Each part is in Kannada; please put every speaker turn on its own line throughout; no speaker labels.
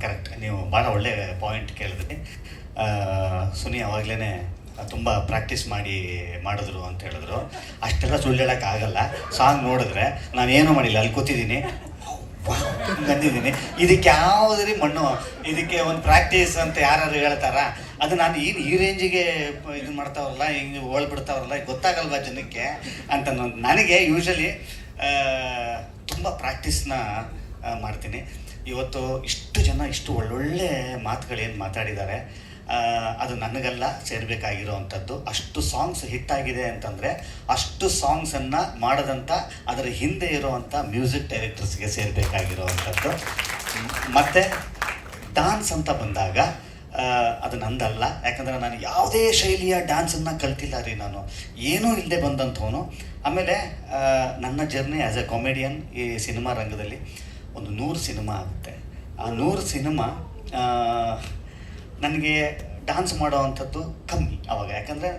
ಕರೆಕ್ಟ್ ನೀವು ಭಾಳ ಒಳ್ಳೆ ಪಾಯಿಂಟ್ ಕೇಳಿದ್ರಿ. ಸುನಿ ಅವಾಗಲೇ ತುಂಬ ಪ್ರಾಕ್ಟೀಸ್ ಮಾಡಿ ಮಾಡಿದ್ರು ಅಂತ ಹೇಳಿದ್ರು. ಅಷ್ಟೆಲ್ಲ ಸುಳ್ಳು ಆಗಲ್ಲ. ಸಾಂಗ್ ನೋಡಿದ್ರೆ ನಾನು ಏನೂ ಮಾಡಿಲ್ಲ. ಅಲ್ಲಿ ಕೂತಿದ್ದೀನಿ. ಬಂದಿದ್ದೀನಿ ಇದಕ್ಕೆ ಯಾವುದ್ರಿ ಮಣ್ಣು? ಇದಕ್ಕೆ ಒಂದು ಪ್ರಾಕ್ಟೀಸ್ ಅಂತ ಯಾರು ಹೇಳ್ತಾರ? ಅದು ನಾನು ಏನು ಈ ರೇಂಜಿಗೆ ಇದು ಮಾಡ್ತಾವ್ರಲ್ಲ, ಹಿಂಗೆ ಹೋಳ್ಬಿಡ್ತಾವ್ರಲ್ಲ ಗೊತ್ತಾಗಲ್ವಾ ಜನಕ್ಕೆ? ಅಂತ ನಾನು- ನನಗೆ ಯೂಶಲಿ ತುಂಬ ಪ್ರಾಕ್ಟೀಸ್ನ ಮಾಡ್ತೀನಿ. ಇವತ್ತು ಇಷ್ಟು ಜನ ಇಷ್ಟು ಒಳ್ಳೊಳ್ಳೆ ಮಾತುಗಳೇನು ಮಾತಾಡಿದ್ದಾರೆ ಅದು ನನಗೆಲ್ಲ ಸೇರಬೇಕಾಗಿರೋ ಅಂಥದ್ದು ಅಷ್ಟು ಸಾಂಗ್ಸ್ ಹಿಟ್ ಆಗಿದೆ ಅಂತಂದರೆ ಅಷ್ಟು ಸಾಂಗ್ಸನ್ನು ಮಾಡದಂಥ ಅದರ ಹಿಂದೆ ಇರೋವಂಥ ಮ್ಯೂಸಿಕ್ ಡೈರೆಕ್ಟರ್ಸ್ಗೆ ಸೇರಬೇಕಾಗಿರೋ ಅಂಥದ್ದು ಮತ್ತು ಡಾನ್ಸ್ ಅಂತ ಬಂದಾಗ ಅದು ನಂದಲ್ಲ. ಯಾಕಂದರೆ ನಾನು ಯಾವುದೇ ಶೈಲಿಯ ಡ್ಯಾನ್ಸನ್ನು ಕಲ್ತಿಲ್ಲ ರೀ ನಾನು. ಏನೂ ಇಲ್ಲದೆ ಬಂದಂಥವನು. ಆಮೇಲೆ ನನ್ನ ಜರ್ನಿ ಆ್ಯಸ್ ಎ ಕಾಮಿಡಿಯನ್ ಈ ಸಿನಿಮಾ ರಂಗದಲ್ಲಿ ಒಂದು ನೂರು ಸಿನಿಮಾ ಆಗುತ್ತೆ. ಆ ನೂರು ಸಿನಿಮಾ ನನಗೆ ಡ್ಯಾನ್ಸ್ ಮಾಡೋ ಅಂಥದ್ದು ಕಮ್ಮಿ ಅವಾಗ. ಯಾಕಂದರೆ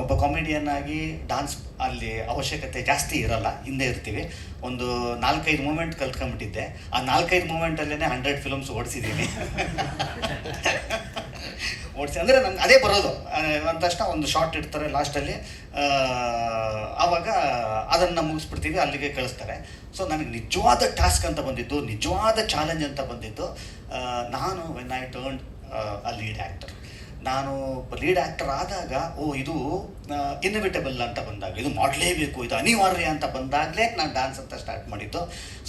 ಒಬ್ಬ ಕಾಮಿಡಿಯನ್ ಆಗಿ ಡಾನ್ಸ್ ಅಲ್ಲಿ ಅವಶ್ಯಕತೆ ಜಾಸ್ತಿ ಇರಲ್ಲ, ಹಿಂದೆ ಇರ್ತೀವಿ. ಒಂದು ನಾಲ್ಕೈದು ಮೂಮೆಂಟ್ ಕಲ್ತ್ಕೊಂಬಿಟ್ಟಿದ್ದೆ ಆ ನಾಲ್ಕೈದು ಮೂಮೆಂಟಲ್ಲೇ ಹಂಡ್ರೆಡ್ ಫಿಲಮ್ಸ್ ಓಡಿಸಿದ್ದೀನಿ. ಓಡಿಸಿ. ಅಂದರೆ ನಮ್ಗೆ ಅದೇ ಬರೋದು. ಅಂತಷ್ಟ ಒಂದು ಶಾರ್ಟ್ ಇಡ್ತಾರೆ ಲಾಸ್ಟಲ್ಲಿ ಆವಾಗ ಅದನ್ನು ಮುಗಿಸ್ಬಿಡ್ತೀವಿ, ಅಲ್ಲಿಗೆ ಕಳಿಸ್ತಾರೆ. ಸೊ ನನಗೆ ನಿಜವಾದ ಟಾಸ್ಕ್ ಅಂತ ಬಂದಿದ್ದು, ನಿಜವಾದ ಚಾಲೆಂಜ್ ಅಂತ ಬಂದಿದ್ದು ನಾನು when I turn a lead actor ನಾನು ಲೀಡ್ ಆ್ಯಕ್ಟರ್ ಆದಾಗ, ಓ, ಇದು ಇನ್ನೋವೇಟಬಲ್ ಅಂತ ಬಂದಾಗ, ಇದು ಮಾಡಲೇಬೇಕು, ಇದು ಅನಿವಾರ್ಯ ಅಂತ ಬಂದಾಗಲೇ ನಾನು ಡ್ಯಾನ್ಸ್ ಅಂತ ಸ್ಟಾರ್ಟ್ ಮಾಡಿದ್ದು.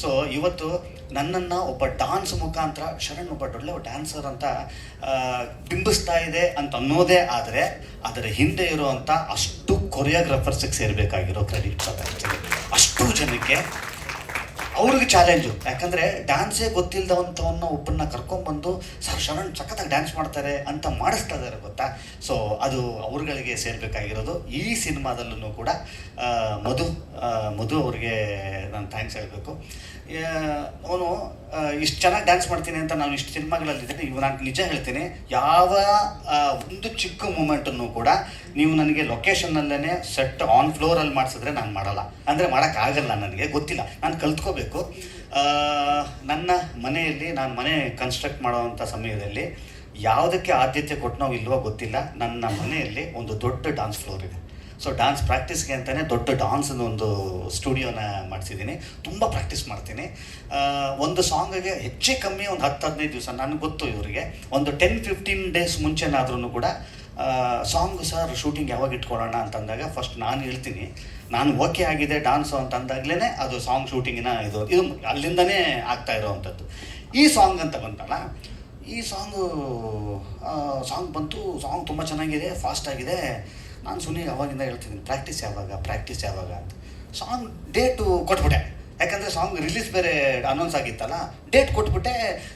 ಸೊ ಇವತ್ತು ನನ್ನನ್ನು ಒಬ್ಬ ಡಾನ್ಸ್ ಮುಖಾಂತರ, ಶರಣ್ ಒಬ್ಬ ಒಳ್ಳೆ ಡ್ಯಾನ್ಸರ್ ಅಂತ ಬಿಂಬಿಸ್ತಾ ಇದೆ ಅಂತ ಅನ್ನೋದೇ ಆದರೆ, ಅದರ ಹಿಂದೆ ಇರುವಂಥ ಅಷ್ಟು ಕೊರಿಯೋಗ್ರಾಫರ್ಸಿಗೆ ಸೇರಬೇಕಾಗಿರೋ ಕ್ರೆಡಿಟ್ಸ್ ಅಂತ ಅಷ್ಟು ಜನಕ್ಕೆ ಅವ್ರಿಗೆ ಚಾಲೆಂಜು ಯಾಕಂದರೆ ಡ್ಯಾನ್ಸೇ ಗೊತ್ತಿಲ್ಲದವಂಥವನ್ನ ಒಬ್ಬನ್ನ ಕರ್ಕೊಂಡ್ಬಂದು ಸರ್, ಶರಣ್, ಸಖತ್ತಾಗಿ ಡ್ಯಾನ್ಸ್ ಮಾಡ್ತಾರೆ ಅಂತ ಮಾಡಿಸ್ತಾ ಇದ್ದಾರೆ ಗೊತ್ತಾ? ಸೊ ಅದು ಅವ್ರುಗಳಿಗೆ ಸೇರಬೇಕಾಗಿರೋದು. ಈ ಸಿನಿಮಾದಲ್ಲೂ ಕೂಡ ಮಧು ಮಧು ಅವ್ರಿಗೆ ನಾನು ಥ್ಯಾಂಕ್ಸ್ ಹೇಳಬೇಕು. ಅವನು ಇಷ್ಟು ಚೆನ್ನಾಗಿ ಡ್ಯಾನ್ಸ್ ಮಾಡ್ತೀನಿ ಅಂತ ನಾನು ಇಷ್ಟು ಸಿನಿಮಾಗಳಲ್ಲಿ ನಾನು ನಿಜ ಹೇಳ್ತೀನಿ. ಯಾವ ಒಂದು ಚಿಕ್ಕ ಮೂಮೆಂಟನ್ನು ಕೂಡ ನೀವು ನನಗೆ ಲೊಕೇಶನ್ನಲ್ಲೇ ಸೆಟ್ ಆನ್ ಫ್ಲೋರಲ್ಲಿ ಮಾಡಿಸಿದ್ರೆ ನಾನು ಮಾಡಲ್ಲ. ಅಂದರೆ ಮಾಡೋಕ್ಕಾಗಲ್ಲ ನನಗೆ, ಗೊತ್ತಿಲ್ಲ. ನಾನು ಕಲ್ತ್ಕೋಬೇಕು. ನನ್ನ ಮನೆಯಲ್ಲಿ ನಾನು ಮನೆ ಕನ್ಸ್ಟ್ರಕ್ಟ್ ಮಾಡೋವಂಥ ಸಮಯದಲ್ಲಿ ಯಾವುದಕ್ಕೆ ಆದ್ಯತೆ ಕೊಟ್ಟನೋ ಇಲ್ವೋ ಗೊತ್ತಿಲ್ಲ. ನನ್ನ ಮನೆಯಲ್ಲಿ ಒಂದು ದೊಡ್ಡ ಡಾನ್ಸ್ ಫ್ಲೋರ್ ಇದೆ. ಸೊ ಡ್ಯಾನ್ಸ್ ಪ್ರಾಕ್ಟೀಸ್ಗೆ ಅಂತಲೇ ದೊಡ್ಡ ಡ್ಯಾನ್ಸ್ ಒಂದು ಸ್ಟುಡಿಯೋನ ಮಾಡಿಸಿದ್ದೀನಿ. ತುಂಬ ಪ್ರಾಕ್ಟೀಸ್ ಮಾಡ್ತೀನಿ. ಒಂದು ಸಾಂಗಿಗೆ ಹೆಚ್ಚೇ ಕಮ್ಮಿ ಒಂದು ಹತ್ತು ಹದಿನೈದು ದಿವಸ, ನನಗೆ ಗೊತ್ತು ಇವರಿಗೆ. ಒಂದು ಟೆನ್ ಫಿಫ್ಟೀನ್ ಡೇಸ್ ಮುಂಚೆನಾದ್ರೂ ಕೂಡ ಸಾಂಗ್ ಸರ್ ಶೂಟಿಂಗ್ ಯಾವಾಗ ಇಟ್ಕೊಳ್ಳೋಣ ಅಂತಂದಾಗ ಫಸ್ಟ್ ನಾನು ಹೇಳ್ತೀನಿ. ನಾನು ಓಕೆ ಆಗಿದೆ ಡಾನ್ಸು ಅಂತ ಅಂದಾಗಲೇ ಅದು ಸಾಂಗ್ ಶೂಟಿಂಗಿನ ಇದು ಇದು ಅಲ್ಲಿಂದನೇ ಆಗ್ತಾ ಇರೋವಂಥದ್ದು. ಈ ಸಾಂಗ್ ಅಂತ ಬಂತಲ್ಲ, ಈ ಸಾಂಗು ಸಾಂಗ್ ಬಂತು ಸಾಂಗ್ ತುಂಬ ಚೆನ್ನಾಗಿದೆ ಫಾಸ್ಟ್ ಆಗಿದೆ. ನಾನು ಸುಮ್ಮನೆ ಅವಾಗಿಂದ ಹೇಳ್ತಿದ್ದೀನಿ ಪ್ರಾಕ್ಟೀಸ್ ಯಾವಾಗ ಪ್ರಾಕ್ಟೀಸ್ ಯಾವಾಗ ಅಂತ. ಸಾಂಗ್ ಡೇಟು ಕೊಟ್ಬಿಟ್ಟೆ. ಯಾಕಂದರೆ ಸಾಂಗ್ ರಿಲೀಸ್ ಬೇರೆ ಅನೌನ್ಸ್ ಆಗಿತ್ತಲ್ಲ ಡೇಟ್ ಕೊಟ್ಬಿಟ್ಟೆ,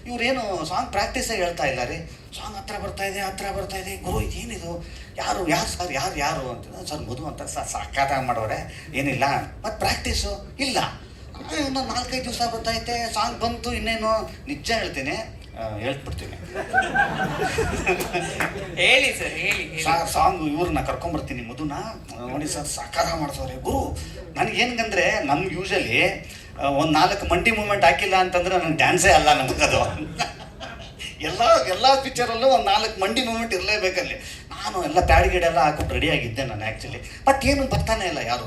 ಇವರೇನು ಸಾಂಗ್ ಪ್ರಾಕ್ಟೀಸೇ ಹೇಳ್ತಾ ಇಲ್ಲ ರೀ. ಸಾಂಗ್ ಹತ್ರ ಬರ್ತಾ ಇದೆ, ಹತ್ರ ಬರ್ತಾ ಇದೆ, ಗುರು ಇದೇನಿದು ಯಾರು ಯಾರು ಸರ್ ಯಾರು ಯಾರು ಅಂತ. ಸರ್ ಮಧು ಅಂತ ಸರ್ ಸಾಕಾಗಿ ಮಾಡೋರೆ, ಏನಿಲ್ಲ ಮತ್ತು ಪ್ರಾಕ್ಟೀಸು ಇಲ್ಲ. ಇನ್ನೊಂದು ನಾಲ್ಕೈದು ದಿವಸ ಗೊತ್ತೈತೆ ಸಾಂಗ್ ಬಂತು ಇನ್ನೇನು? ನಿಜ ಹೇಳ್ತೀನಿ ಹೇಳ್ಬಿಡ್ತೀನಿ.
ಹೇಳಿ ಸರ್ ಹೇಳಿ
ಸಾಂಗ್ ಇವ್ರನ್ನ ಕರ್ಕೊಂಬರ್ತೀನಿ ಮಧುನ. ನೋಡಿ ಸರ್ ಸಾಕಾರ ಮಾಡ್ಸೋರೆ ಗುರು ನನಗೆ ಏನಂದ್ರೆ ನಮ್ಗೆ ಯೂಶಲಿ ಒಂದು ನಾಲ್ಕು ಮಂಡಿ ಮೂಮೆಂಟ್ ಹಾಕಿಲ್ಲ ಅಂತಂದ್ರೆ ನನಗೆ ಡ್ಯಾನ್ಸೇ ಅಲ್ಲ ನಮಗದು. ಎಲ್ಲ ಎಲ್ಲ ಪಿಕ್ಚರಲ್ಲೂ ಒಂದು ನಾಲ್ಕು ಮಂಡಿ ಮೂಮೆಂಟ್ ಇರಲೇಬೇಕಲ್ಲಿ. ನಾನು ಎಲ್ಲ ಪ್ಯಾಡ್ ಗಿಡ ಎಲ್ಲ ಹಾಕೊಂಡು ರೆಡಿ ಆಗಿದ್ದೆ ನಾನು ಆ್ಯಕ್ಚುಲಿ ಬಟ್ ಏನು ಬರ್ತಾನೆ ಇಲ್ಲ ಯಾರೂ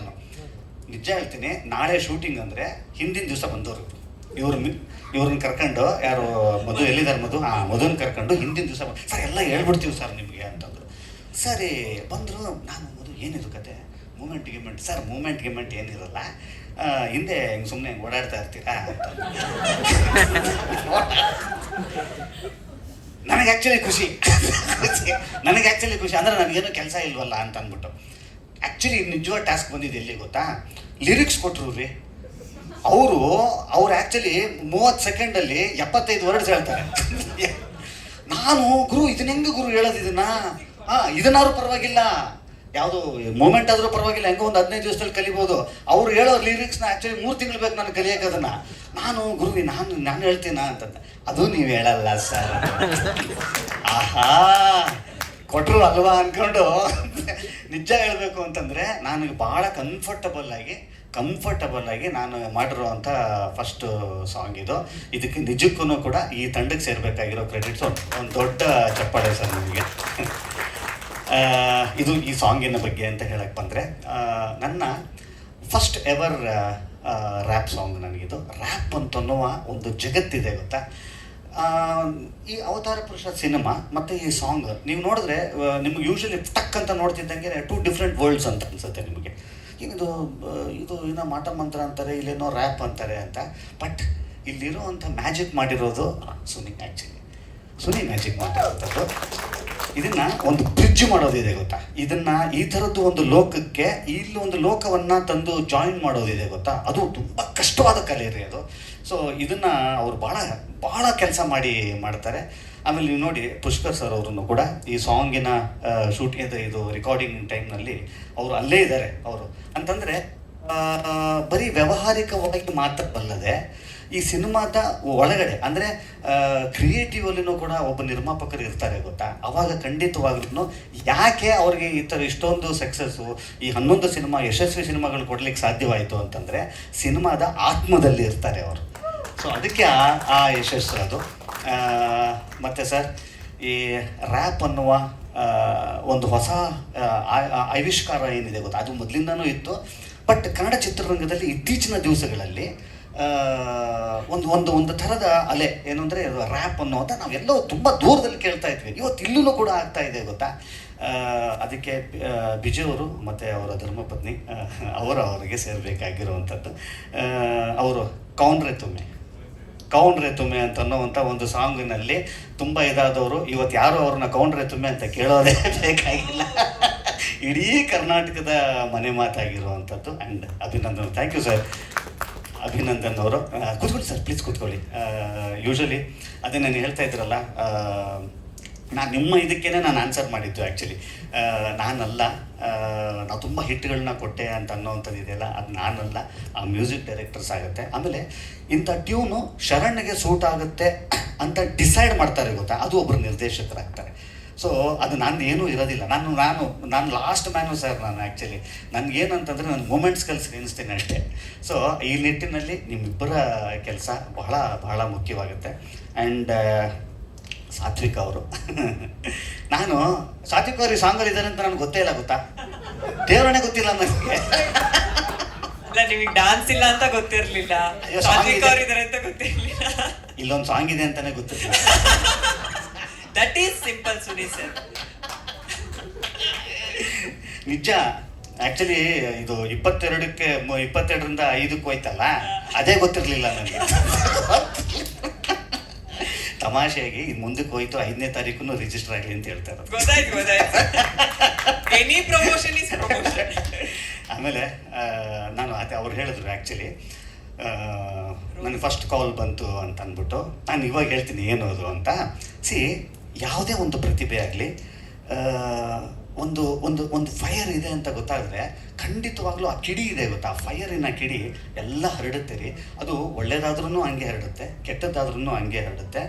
ನಿಜ ಹೇಳ್ತೀನಿ ನಾಳೆ ಶೂಟಿಂಗ್ ಅಂದರೆ ಹಿಂದಿನ ದಿವಸ ಬಂದವರು ಇವ್ರ ಇವ್ರನ್ನ ಕರ್ಕೊಂಡು ಯಾರು ಮಧು ಎಲ್ಲಿದ್ದಾರೆ ಮಧು? ಆ, ಮಧುನ ಕರ್ಕೊಂಡು ಹಿಂದಿನ ದಿವಸ ಸರ್, ಎಲ್ಲ ಹೇಳ್ಬಿಡ್ತೀವಿ ಸರ್ ನಿಮಗೆ ಅಂತಂದ್ರು. ಸರಿ, ಬಂದರು, ನಾನು ಮಧು ಏನಿದು ಕತೆ? ಮೂಮೆಂಟ್ ಗಿಮೆಂಟ್. ಸರ್ ಮೂಮೆಂಟ್ ಗಿಮೆಂಟ್ ಏನಿರಲ್ಲ. ಹಿಂದೆ ಹಿಂಗೆ ಸುಮ್ಮನೆ ಹಿಂಗೆ ಓಡಾಡ್ತಾ ಇರ್ತೀರಾ ಅಂತ ನನಗೆ ಆ್ಯಕ್ಚುಲಿ ಖುಷಿ. ನನಗೆ ಆ್ಯಕ್ಚುಲಿ ಖುಷಿ. ಅಂದರೆ ನನಗೇನು ಕೆಲಸ ಇಲ್ವಲ್ಲ ಅಂತ ಅಂದ್ಬಿಟ್ಟು ಆ್ಯಕ್ಚುಲಿ ನಿಜವಾದ ಟಾಸ್ಕ್ ಬಂದಿದ್ದು ಎಲ್ಲಿ ಗೊತ್ತಾ? ಲಿರಿಕ್ಸ್ ಕೊಟ್ಟರು ರೀ. ಅವರು, ಅವ್ರು ಆ್ಯಕ್ಚುಲಿ ಮೂವತ್ತು ಸೆಕೆಂಡಲ್ಲಿ ಎಪ್ಪತ್ತೈದು ವರ್ಡ್ಸ್ ಹೇಳ್ತಾರೆ. ನಾನು ಗುರು ಇದನ್ನ ಹೆಂಗೆ ಗುರು ಹೇಳೋದು ಇದನ್ನ? ಹಾಂ, ಇದನ್ನಾದ್ರೂ ಪರವಾಗಿಲ್ಲ. ಯಾವುದು ಮೂಮೆಂಟ್ ಆದರೂ ಪರವಾಗಿಲ್ಲ, ಹೆಂಗೋ ಒಂದು ಹದಿನೈದು ದಿವಸದಲ್ಲಿ ಕಲಿಬೋದು. ಅವ್ರು ಹೇಳೋ ಲಿರಿಕ್ಸ್ನ ಆ್ಯಕ್ಚುಲಿ ಮೂರು ತಿಂಗಳು ಬೇಕು ನಾನು ಕಲಿಯೋಕೆ ಅದನ್ನ. ನಾನು ಗುರು ನಾನು ನಾನು ಹೇಳ್ತೀನ ಅಂತಂದ. ಅದು ನೀವು ಹೇಳಲ್ಲ ಸರ್ ಆಹಾ ಕೊಟ್ಟರು ಅಲ್ವಾ ಅಂದ್ಕೊಂಡು ನಿಜ ಹೇಳಬೇಕು ಅಂತಂದರೆ ನನಗೆ ಭಾಳ ಕಂಫರ್ಟಬಲ್ ಆಗಿ ಕಂಫರ್ಟಬಲ್ ಆಗಿ ನಾನು ಮಾಡಿರುವಂಥ ಫಸ್ಟ್ ಸಾಂಗ್ ಇದು. ಇದಕ್ಕೆ ನಿಜಕ್ಕೂ ಕೂಡ ಈ ತಂಡಕ್ಕೆ ಸೇರಬೇಕಾಗಿರೋ ಕ್ರೆಡಿಟ್ಸ್ ಒಂದು ದೊಡ್ಡ ಚಪ್ಪಾಳೆ ಸರ್ ನಿಮಗೆ. ಆ, ಇದು ಈ ಸಾಂಗಿನ ಬಗ್ಗೆ ಅಂತ ಹೇಳಕ್ಕೆ ಬಂದರೆ ನನ್ನ ಫಸ್ಟ್ ಎವರ್ ರ್ಯಾಪ್ ಸಾಂಗ್ ನನಗಿದು. ರ್ಯಾಪ್ ಅಂತನ್ನುವ ಒಂದು ಜಗತ್ತಿದೆ ಗೊತ್ತಾ? ಈ ಅವತಾರ ಪುರುಷ ಸಿನಿಮಾ ಮತ್ತು ಈ ಸಾಂಗ್ ನೀವು ನೋಡಿದ್ರೆ ನಿಮ್ಗೆ ಯೂಶ್ವಲಿ ಟಕ್ ಅಂತ ನೋಡ್ತಿದ್ದಂಗೆ ಟೂ ಡಿಫ್ರೆಂಟ್ ವರ್ಲ್ಡ್ಸ್ ಅಂತ ಅನ್ಸುತ್ತೆ ನಿಮಗೆ. ಇದು ಇದು ಏನೋ ಮಾಟ ಮಂತ್ರ ಅಂತಾರೆ, ಇಲ್ಲೇನೋ ರ್ಯಾಪ್ ಅಂತಾರೆ ಅಂತ. ಬಟ್ ಇಲ್ಲಿರುವಂಥ ಮ್ಯಾಜಿಕ್ ಮಾಡಿರೋದು ಸುನಿ ಆ್ಯಕ್ಚುಲಿ ಸುನಿ ಮ್ಯಾಜಿಕ್ ಮಾಡಿರೋಂಥದ್ದು. ಇದನ್ನು ಒಂದು ಬ್ರಿಡ್ಜ್ ಮಾಡೋದಿದೆ ಗೊತ್ತಾ? ಇದನ್ನು ಈ ಥರದ್ದು ಒಂದು ಲೋಕಕ್ಕೆ, ಇಲ್ಲಿ ಒಂದು ಲೋಕವನ್ನು ತಂದು ಜಾಯಿನ್ ಮಾಡೋದಿದೆ ಗೊತ್ತಾ? ಅದು ತುಂಬ ಕಷ್ಟವಾದ ಕಲೆ ರೀ ಅದು. ಸೊ ಇದನ್ನು ಅವರು ಭಾಳ ಭಾಳ ಕೆಲಸ ಮಾಡಿ ಮಾಡ್ತಾರೆ. ಆಮೇಲೆ ನೀವು ನೋಡಿ ಪುಷ್ಕರ್ ಸರ್ ಅವರನ್ನು ಕೂಡ ಈ ಸಾಂಗಿನ ಶೂಟಿಂಗ್ ಇದು ರೆಕಾರ್ಡಿಂಗ್ ಟೈಮ್ನಲ್ಲಿ ಅವರು ಅಲ್ಲೇ ಇದ್ದಾರೆ ಅವರು. ಅಂತಂದರೆ ಬರೀ ವ್ಯಾವಹಾರಿಕವಾಗಿ ಮಾತ್ರ ಈ ಸಿನಿಮಾದ ಒಳಗಡೆ, ಅಂದರೆ ಕ್ರಿಯೇಟಿವ್ ಅಲ್ಲಿನೂ ಕೂಡ ಒಬ್ಬ ನಿರ್ಮಾಪಕರು ಇರ್ತಾರೆ ಗೊತ್ತಾ? ಅವಾಗ ಖಂಡಿತವಾಗ್ಲೂ ಯಾಕೆ ಅವ್ರಿಗೆ ಈ ಥರ ಇಷ್ಟೊಂದು ಸಕ್ಸಸ್ಸು ಈ ಹನ್ನೊಂದು ಸಿನಿಮಾ, ಯಶಸ್ವಿ ಸಿನಿಮಾಗಳು ಕೊಡ್ಲಿಕ್ಕೆ ಸಾಧ್ಯವಾಯಿತು ಅಂತಂದರೆ, ಸಿನಿಮಾದ ಆತ್ಮದಲ್ಲಿ ಇರ್ತಾರೆ ಅವರು. ಸೊ ಅದಕ್ಕೆ ಆ ಯಶಸ್ಸು ಅದು. ಮತ್ತೆ ಸರ್, ಈ ರ್ಯಾಪ್ ಅನ್ನುವ ಒಂದು ಹೊಸ ಆವಿಷ್ಕಾರ ಏನಿದೆ ಗೊತ್ತಾ? ಅದು ಮೊದಲಿಂದನೂ ಇತ್ತು. ಬಟ್ ಕನ್ನಡ ಚಿತ್ರರಂಗದಲ್ಲಿ ಇತ್ತೀಚಿನ ದಿವಸಗಳಲ್ಲಿ ಒಂದು ಒಂದು ಒಂದು ಥರದ ಅಲೆ ಏನು ಅಂದರೆ ರ್ಯಾಪ್ ಅನ್ನೋದ ನಾವೆಲ್ಲೋ ತುಂಬ ದೂರದಲ್ಲಿ ಕೇಳ್ತಾ ಇದ್ವಿ. ಇವತ್ತು ಇಲ್ಲೂ ಕೂಡ ಆಗ್ತಾ ಇದೆ ಗೊತ್ತಾ? ಅದಕ್ಕೆ ಬಿಜೆ ಬಿಜಯ್ ಅವರು ಮತ್ತು ಅವರ ಧರ್ಮಪತ್ನಿ ಅವರು ಅವರಿಗೆ ಸೇರಬೇಕಾಗಿರುವಂಥದ್ದು. ಅವರು ಕೌನ್ರೆ ತುಮ್ಮೆ ಕೌಂಡ್ರೆ ತುಮೆ ಅಂತ ಅನ್ನೋವಂಥ ಒಂದು ಸಾಂಗಿನಲ್ಲಿ ತುಂಬ ಇದಾದವರು. ಇವತ್ತು ಯಾರು ಅವ್ರನ್ನ ಕೌಂಡ್ರೆ ತುಮೆ ಅಂತ ಕೇಳೋದೇ ಬೇಕಾಗಿಲ್ಲ. ಇಡೀ ಕರ್ನಾಟಕದ ಮನೆ ಮಾತಾಗಿರುವಂಥದ್ದು. And Abhinandan thank you sir Abhinandan ಅವರು ಕೂತ್ಕೊಳ್ಳಿ ಸರ್ ಪ್ಲೀಸ್ ಕೂತ್ಕೊಳ್ಳಿ. ಯೂಶಲಿ ಅದೇ ನಾನು ಹೇಳ್ತಾ ಇದ್ರಲ್ಲ ನಾನು ನಿಮ್ಮ ಇದಕ್ಕೇನೆ ನಾನು ಆನ್ಸರ್ ಮಾಡಿದ್ದು ಆ್ಯಕ್ಚುಲಿ ನಾನಲ್ಲ. ನಾನು ತುಂಬ ಹಿಟ್ಗಳನ್ನ ಕೊಟ್ಟೆ ಅಂತ ಅನ್ನೋವಂಥದ್ದು ಇದೆಯಲ್ಲ, ಅದು ನಾನಲ್ಲ. ಆ ಮ್ಯೂಸಿಕ್ ಡೈರೆಕ್ಟರ್ಸ್ ಆಗುತ್ತೆ. ಆಮೇಲೆ ಇಂಥ ಟ್ಯೂನು ಶರಣ್ಗೆ ಸೂಟ್ ಆಗುತ್ತೆ ಅಂತ ಡಿಸೈಡ್ ಮಾಡ್ತಾರೆ ಗೊತ್ತಾ? ಅದು ಒಬ್ಬರು ನಿರ್ದೇಶಕರಾಗ್ತಾರೆ. ಸೊ ಅದು ನಾನು ಏನೂ ಇರೋದಿಲ್ಲ. ನಾನು ನಾನು ನಾನು ಲಾಸ್ಟ್ ಮ್ಯಾನು ಸರ್ ನಾನು ಆ್ಯಕ್ಚುಲಿ ನನಗೇನಂತಂದರೆ ನಾನು ಮೂಮೆಂಟ್ಸ್ ಕೆಲಸ ಎನಿಸ್ತೀನಿ ಅಷ್ಟೇ. ಸೊ ಈ ನಿಟ್ಟಿನಲ್ಲಿ ನಿಮ್ಮಿಬ್ಬರ ಕೆಲಸ ಬಹಳ ಬಹಳ ಮುಖ್ಯವಾಗುತ್ತೆ. ಆ್ಯಂಡ್ ಸಾತ್ವಿಕ್ ಅವರು ನಾನು ಸಾತ್ವಿಕ ಅವ್ರಿಗೆ ಸಾಂಗಲ್ಲಿ ಇದ್ದಾರೆ ಅಂತ ನನಗೆ ಗೊತ್ತೇ ಇಲ್ಲ ಗೊತ್ತಾ? ದೇವರನ್ನೇ ಗೊತ್ತಿಲ್ಲ ನನಗೆ.
ನಿಮಗೆ ಡಾನ್ಸ್ ಇಲ್ಲ ಅಂತ ಗೊತ್ತಿರ್ಲಿಲ್ಲ. ಸಾತ್ವಿಕ್. ಅವ್ರು ಅಂತ ಗೊತ್ತಿರಲಿಲ್ಲ.
ಇಲ್ಲೊಂದು ಸಾಂಗ್ ಇದೆ ಅಂತಾನೆ ಗೊತ್ತಿಲ್ಲ
that is simple Suni sir
ನಿಜ ಆಕ್ಚುಲಿ ಇದು ಇಪ್ಪತ್ತೆರಡಕ್ಕೆ ಇಪ್ಪತ್ತೆರಡರಿಂದ ಐದಕ್ಕೆ ಹೋಯ್ತಲ್ಲ ಅದೇ ಗೊತ್ತಿರಲಿಲ್ಲ ನನಗೆ. ತಮಾಷೆಯಾಗಿ ಇದು ಮುಂದಕ್ಕೆ ಹೋಯ್ತು ಐದನೇ ತಾರೀಕು ರಿಜಿಸ್ಟರ್ ಆಗಲಿ ಅಂತ ಹೇಳ್ತಾರೆ
ಗೊತ್ತಾಯ್ತು ಗೊತ್ತಾಯ್ತು. ಎನಿ ಪ್ರಮೋಷನ್ ಇಸ್ ಪ್ರಮೋಷನ್
ಆಮೇಲೆ ನಾನು ಅದೇ ಅವ್ರು ಹೇಳಿದ್ರು ಆ್ಯಕ್ಚುಲಿ ನನಗೆ ಫಸ್ಟ್ ಕಾಲ್ ಬಂತು ಅಂತ ಅಂದ್ಬಿಟ್ಟು ನಾನು ಇವಾಗ ಹೇಳ್ತೀನಿ ಏನು ಅದು ಅಂತ. ಸಿ ಯಾವುದೇ ಒಂದು ಪ್ರತಿಭೆ ಆಗಲಿ ಒಂದು ಒಂದು ಒಂದು ಫೈರ್ ಇದೆ ಅಂತ ಗೊತ್ತಾದರೆ ಖಂಡಿತವಾಗ್ಲೂ ಆ ಕಿಡಿ ಇದೆ ಗೊತ್ತಾ? ಆ ಫೈರಿನ ಕಿಡಿ ಎಲ್ಲ ಹರಡುತ್ತೆ ರೀ. ಅದು ಒಳ್ಳೆಯದಾದ್ರೂ ಹಂಗೆ ಹರಡುತ್ತೆ ಕೆಟ್ಟದ್ದಾದ್ರೂ ಹಂಗೆ ಹರಡುತ್ತೆ.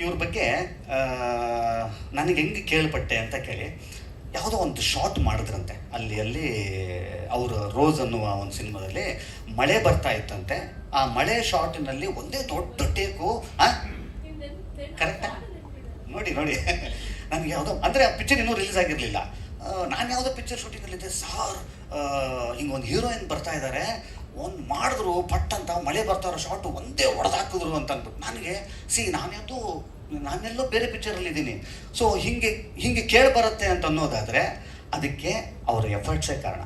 ಇವ್ರ ಬಗ್ಗೆ ನನಗೆ ಹೆಂಗೆ ಕೇಳ್ಪಟ್ಟೆ ಅಂತ ಕೇಳಿ ಯಾವುದೋ ಒಂದು ಶಾಟ್ ಮಾಡಿದ್ರಂತೆ. ಅಲ್ಲಿ ಅಲ್ಲಿ ಅವರು ರೋಸ್ ಅನ್ನುವ ಒಂದು ಸಿನಿಮಾದಲ್ಲಿ ಮಳೆ ಬರ್ತಾ ಇತ್ತಂತೆ. ಆ ಮಳೆ ಶಾಟಿನಲ್ಲಿ ಒಂದೇ ದೊಡ್ಡ ಟೇಕು ಕರೆಕ್ಟಾ ನೋಡಿ ನೋಡಿ. ನನಗೆ ಯಾವುದೋ ಅಂದರೆ ಆ ಪಿಕ್ಚರ್ ಇನ್ನೂ ರಿಲೀಸ್ ಆಗಿರಲಿಲ್ಲ. ನಾನು ಯಾವುದೋ ಪಿಕ್ಚರ್ ಶೂಟಿಂಗಲ್ಲಿದ್ದೆ ಸಾರ್ ಹಿಂಗೊಂದು ಹೀರೋಯಿನ್ ಬರ್ತಾ ಇದ್ದಾರೆ ಒಂದು ಮಾಡಿದ್ರು, ಪಟ್ ಅಂತ ಮಳೆ ಬರ್ತಾ ಇರೋ ಶಾರ್ಟ್ ಒಂದೇ ಹೊಡೆದಾಕಿದ್ರು ಅಂತ ನನಗೆ. ಸಿ ನಾನ್ಯಾವುದು ನಾನೆಲ್ಲೋ ಬೇರೆ ಪಿಕ್ಚರಲ್ಲಿ ಇದ್ದೀನಿ. ಸೊ ಹಿಂಗೆ ಹಿಂಗೆ ಕೇಳಿ ಬರುತ್ತೆ ಅಂತ ಅನ್ನೋದಾದರೆ, ಅದಕ್ಕೆ ಅವ್ರ ಎಫರ್ಟ್ಸೇ ಕಾರಣ.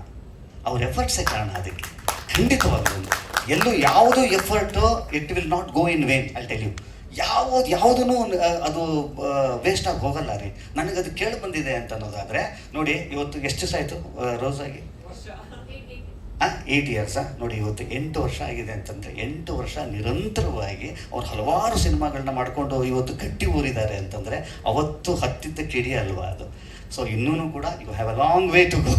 ಅವ್ರ ಎಫರ್ಟ್ಸೇ ಕಾರಣ ಅದಕ್ಕೆ. ಖಂಡಿತವಾಗ್ಲೂ. ಎಲ್ಲೂ ಯಾವುದೂ effort it will not go in vain I tell you ಯಾವ್ದು ಯಾವುದೂ ಅದು ವೇಸ್ಟ್ ಆಗಿ ಹೋಗಲ್ಲ ರೀ. ನನಗೆ ಅದು ಕೇಳಿ ಬಂದಿದೆ ಅಂತ ಅನ್ನೋದಾದರೆ ನೋಡಿ ಇವತ್ತು ಎಷ್ಟು ದಿವಸ ಆಯಿತು ರೋಸಾಗಿ ಆಗಿ? ಏಯ್ಟ್ ಇಯರ್ಸಾ ನೋಡಿ ಇವತ್ತು ಎಂಟು ವರ್ಷ ಆಗಿದೆ ಅಂತಂದರೆ ಎಂಟು ವರ್ಷ ನಿರಂತರವಾಗಿ ಅವ್ರು ಹಲವಾರು ಸಿನಿಮಾಗಳನ್ನ ಮಾಡಿಕೊಂಡು ಇವತ್ತು ಗಟ್ಟಿ ಊರಿದ್ದಾರೆ ಅಂತಂದರೆ ಅವತ್ತು ಹತ್ತಿದ್ದ ಕಿಡಿ ಅಲ್ವಾ ಅದು. ಸೊ ಇನ್ನೂ ಕೂಡ you have a long way to go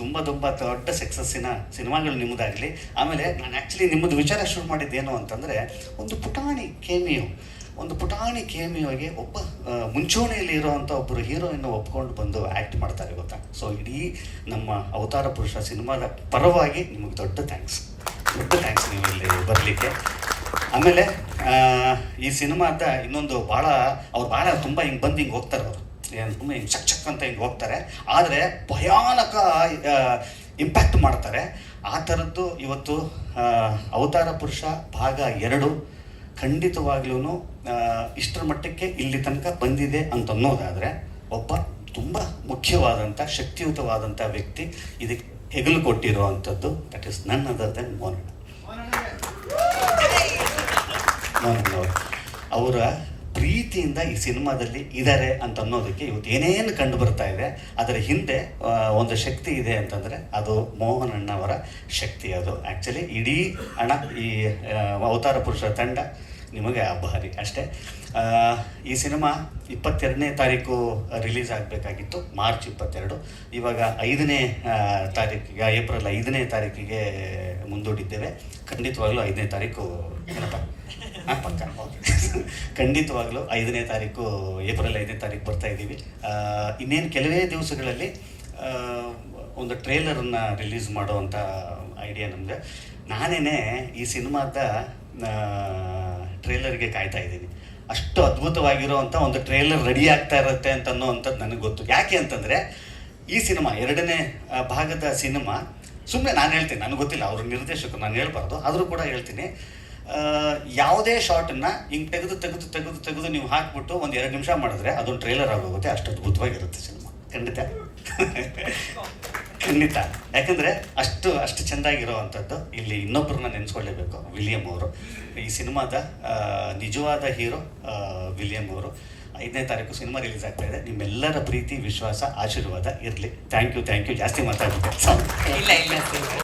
ತುಂಬ ತುಂಬ ದೊಡ್ಡ ಸಕ್ಸಸ್ಸಿನ ಸಿನಿಮಾಗಳು ನಿಮ್ಮದಾಗಲಿ. ಆಮೇಲೆ ನಾನು ಆ್ಯಕ್ಚುಲಿ ನಿಮ್ಮದು ವಿಚಾರ ಶುರು ಮಾಡಿದ್ದೇನು ಅಂತಂದರೆ, ಒಂದು ಪುಟಾಣಿ ಕೇಮಿಯೋ, ಒಂದು ಪುಟಾಣಿ ಕೇಮಿಯೋಗೆ ಒಬ್ಬ ಮುಂಚೂಣಿಯಲ್ಲಿ ಇರೋವಂಥ ಒಬ್ಬರು ಹೀರೋಯಿನ್ ಒಪ್ಕೊಂಡು ಬಂದು ಆ್ಯಕ್ಟ್ ಮಾಡ್ತಾರೆ ಗೊತ್ತಾ? ಸೊ ಇಡೀ ನಮ್ಮ ಅವತಾರ ಪುರುಷ ಸಿನಿಮಾದ ಪರವಾಗಿ ನಿಮಗೆ ದೊಡ್ಡ ಥ್ಯಾಂಕ್ಸ್ ದೊಡ್ಡ ಥ್ಯಾಂಕ್ಸ್ ನೀವು ಇಲ್ಲಿ ಬರಲಿಕ್ಕೆ. ಆಮೇಲೆ ಈ ಸಿನಿಮಾದ ಇನ್ನೊಂದು ಭಾಳ ಅವ್ರು ಭಾಳ ತುಂಬ ಹಿಂಗೆ ಬಂದು ಹಿಂಗೆ ಹೋಗ್ತಾರೆ ಅವರು. ಏನು ತುಂಬ ಹಿಂಗೆ ಚಕ್ ಚಕ್ ಅಂತ ಹಿಂಗೆ ಹೋಗ್ತಾರೆ. ಆದರೆ ಭಯಾನಕ ಇಂಪ್ಯಾಕ್ಟ್ ಮಾಡ್ತಾರೆ. ಆ ಥರದ್ದು ಇವತ್ತು ಅವತಾರ ಪುರುಷ ಭಾಗ ಎರಡು ಖಂಡಿತವಾಗ್ಲೂ ಇಷ್ಟರ ಮಟ್ಟಕ್ಕೆ ಇಲ್ಲಿ ತನಕ ಬಂದಿದೆ ಅಂತ ಅನ್ನೋದಾದರೆ ಒಬ್ಬ ತುಂಬ ಮುಖ್ಯವಾದಂಥ ಶಕ್ತಿಯುತವಾದಂಥ ವ್ಯಕ್ತಿ ಇದಕ್ಕೆ ಹೆಗಲು ಕೊಟ್ಟಿರುವಂಥದ್ದು. That is none other than Monanna. ಅವರ ಪ್ರೀತಿಯಿಂದ ಈ ಸಿನಿಮಾದಲ್ಲಿ ಇದ್ದಾರೆ ಅಂತ ಅನ್ನೋದಕ್ಕೆ ಇವತ್ತು ಏನೇನು ಕಂಡು ಬರ್ತಾ ಇದೆ, ಅದರ ಹಿಂದೆ ಒಂದು ಶಕ್ತಿ ಇದೆ ಅಂತಂದರೆ ಅದು ಮೋಹನ್ ಅಣ್ಣವರ ಶಕ್ತಿ ಅದು. ಆ್ಯಕ್ಚುಲಿ ಇಡೀ ಹಣ, ಈ ಅವತಾರ ಪುರುಷರ ತಂಡ ನಿಮಗೆ ಅಬ್ಬಹಾರಿ ಅಷ್ಟೇ. ಈ ಸಿನಿಮಾ ಇಪ್ಪತ್ತೆರಡನೇ ತಾರೀಕು ರಿಲೀಸ್ ಆಗಬೇಕಾಗಿತ್ತು, ಮಾರ್ಚ್ ಇಪ್ಪತ್ತೆರಡು. ಇವಾಗ ಐದನೇ ತಾರೀಕಿಗೆ, ಏಪ್ರಿಲ್ ಐದನೇ ತಾರೀಕಿಗೆ ಮುಂದೂಡಿದ್ದೇವೆ. ಖಂಡಿತವಾಗ್ಲೂ ಐದನೇ ತಾರೀಕು ಏನಪ್ಪ ಪಕ್ಕ ಓಕೆ ಖಂಡಿತವಾಗ್ಲೂ ಐದನೇ ತಾರೀಕು, ಏಪ್ರಿಲ್ ಐದನೇ ತಾರೀಕು ಬರ್ತಾ ಇದ್ದೀವಿ. ಇನ್ನೇನು ಕೆಲವೇ ದಿವಸಗಳಲ್ಲಿ ಒಂದು ಟ್ರೇಲರನ್ನು ರಿಲೀಸ್ ಮಾಡುವಂಥ ಐಡಿಯಾ ನಮಗೆ ನಾನೇ ಈ ಸಿನಿಮಾದ ಟ್ರೇಲರ್ಗೆ ಕಾಯ್ತಾ ಇದ್ದೀನಿ. ಅಷ್ಟು ಅದ್ಭುತವಾಗಿರುವಂಥ ಒಂದು ಟ್ರೇಲರ್ ರೆಡಿ ಆಗ್ತಾ ಇರುತ್ತೆ ಅಂತ ಅನ್ನೋವಂಥದ್ದು ನನಗೆ ಗೊತ್ತು. ಯಾಕೆ ಅಂತಂದರೆ, ಈ ಸಿನಿಮಾ, ಎರಡನೇ ಭಾಗದ ಸಿನಿಮಾ ಸುಮ್ಮನೆ ನಾನು ಹೇಳ್ತೀನಿ, ನನಗೆ ಗೊತ್ತಿಲ್ಲ, ಅವ್ರ ನಿರ್ದೇಶಕರು, ನಾನು ಹೇಳ್ಬಾರ್ದು, ಆದರೂ ಕೂಡ ಹೇಳ್ತೀನಿ. ಯಾವುದೇ ಶಾರ್ಟನ್ನು ಹಿಂಗೆ ತೆಗೆದು ತೆಗೆದು ತೆಗೆದು ತೆಗೆದು ನೀವು ಹಾಕಿಬಿಟ್ಟು ಒಂದು ಎರಡು ನಿಮಿಷ ಮಾಡಿದ್ರೆ ಅದೊಂದು ಟ್ರೇಲರ್ ಆಗೋಗುತ್ತೆ, ಅಷ್ಟು ಅದ್ಭುತವಾಗಿರುತ್ತೆ ಸಿನಿಮಾ ಖಂಡಿತ. ಖಂಡಿತ. ಯಾಕಂದರೆ ಅಷ್ಟು ಅಷ್ಟು ಚೆಂದಾಗಿರೋವಂಥದ್ದು ಇಲ್ಲಿ ಇನ್ನೊಬ್ಬರನ್ನ ನೆನೆಸ್ಕೊಳ್ಳೇಬೇಕು, ವಿಲಿಯಂ ಅವರು. ಈ ಸಿನಿಮಾದ ನಿಜವಾದ ಹೀರೋ ವಿಲಿಯಂ ಅವರು. ಐದನೇ ತಾರೀಕು ಸಿನಿಮಾ ರಿಲೀಸ್ ಆಗ್ತಾ ಇದೆ. ನಿಮ್ಮೆಲ್ಲರ ಪ್ರೀತಿ, ವಿಶ್ವಾಸ, ಆಶೀರ್ವಾದ ಇರಲಿ. ಥ್ಯಾಂಕ್ ಯು ಥ್ಯಾಂಕ್ ಯು ಜಾಸ್ತಿ ಮಾತಾಡ್ಬಿಟ್ಟೆ
ಇಲ್ಲ ಇಲ್ಲ